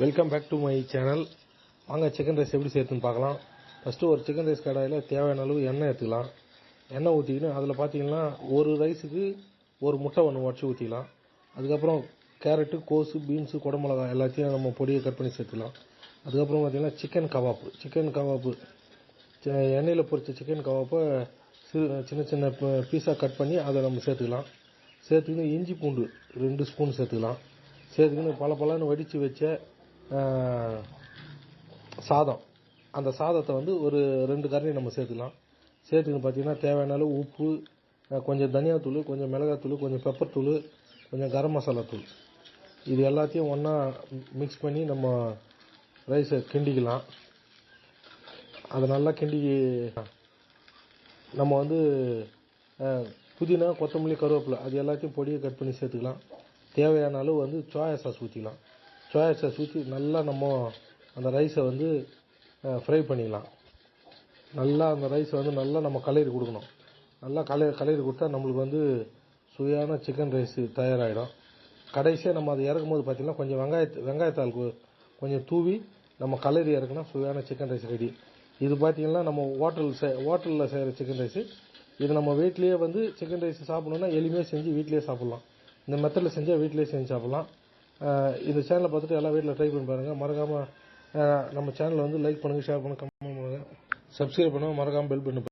Welcome back to my channel வாங்க chicken rice எப்படி சேர்த்துன்னு பார்க்கலாம். ஃபஸ்ட்டு ஒரு சிக்கன் ரைஸ் கடாயில் தேவையான அளவு எண்ணெய் எடுத்துக்கலாம். எண்ணெய் ஊற்றிக்கின்னு அதில் பார்த்தீங்கன்னா ஒரு ரைஸுக்கு ஒரு முட்டை ஒன்று உடச்சி ஊற்றிக்கலாம் அதுக்கப்புறம் கேரட்டு கோஸு பீன்ஸு குடமிளகா எல்லாத்தையும் நம்ம பொடியை கட் பண்ணி சேர்த்துக்கலாம். அதுக்கப்புறம் பார்த்தீங்கன்னா சிக்கன் கவாப்பு சிக்கன் கவாப்பு எண்ணெயில் பொரித்த சிக்கன் கவாப்பை சிறு சின்ன சின்ன பீஸாக கட் பண்ணி அதை நம்ம சேர்த்துக்கலாம். சேர்த்துக்கின்னு இஞ்சி பூண்டு ரெண்டு ஸ்பூன் சேர்த்துக்கலாம். சேர்த்துக்கின்னு பல பலன்னு வடித்து வச்ச சாதம். அந்த சாதத்தை வந்து ஒரு ரெண்டு கரண்டி நம்ம சேர்த்துக்கலாம். சேர்த்துக்கின்னு பார்த்தீங்கன்னா தேவையான அளவு உப்பு கொஞ்சம் தனியாத்தூள் கொஞ்சம் மிளகாத்தூள் கொஞ்சம் பெப்பர் தூள் கொஞ்சம் கரம் மசாலா தூள். இது எல்லாத்தையும் ஒன்றா மிக்ஸ் பண்ணி நம்ம ரைஸை கிண்டிக்கலாம். அதை நல்லா கிண்டி நம்ம வந்து புதினா கொத்தமல்லி கருவேப்பிலை அது எல்லாத்தையும் பொடியை கட் பண்ணி சேர்த்துக்கலாம். தேவையான அளவு வந்து சோயா சாஸ் ஊற்றிக்கலாம் சோயா சாஸ் ஊற்றி நல்லா நம்ம அந்த ரைஸை வந்து ஃப்ரை பண்ணிக்கலாம் நல்லா அந்த ரைஸை வந்து நல்லா நம்ம கலரி கொடுக்கணும். நல்லா கலை கலரி கொடுத்தா நம்மளுக்கு வந்து சுவையான சிக்கன் ரைஸு தயாராகிடும் கடைசியாக நம்ம அதை இறக்கும் போது பார்த்தீங்கன்னா கொஞ்சம் வெங்காயத்து வெங்காயத்தாள் கொஞ்சம் தூவி நம்ம கலரி இறக்குனா சுவையான சிக்கன் ரைஸ் ரெடி. இது பார்த்திங்கன்னா நம்ம ஹோட்டல் ஹோட்டலில் செய்கிற சிக்கன் ரைஸ். இது நம்ம வீட்லேயே வந்து சிக்கன் ரைஸ் சாப்பிடணுன்னா எளிமையாக செஞ்சு வீட்லேயே சாப்பிட்லாம். இந்த மெத்தடில் செஞ்சால் வீட்லேயே செஞ்சு சாப்பிட்லாம். இந்த சேனலை பார்த்துட்டு எல்லாம் வீட்டில் ட்ரை பண்ணி பாருங்கள் மறக்காமல் நம்ம சேனலை வந்து லைக் பண்ணுங்கள் ஷேர் பண்ணுங்கள் கமெண்ட் பண்ணுங்கள் சப்ஸ்கிரைப் பண்ணுங்கள் மறக்காமல் பெல் பண்ணி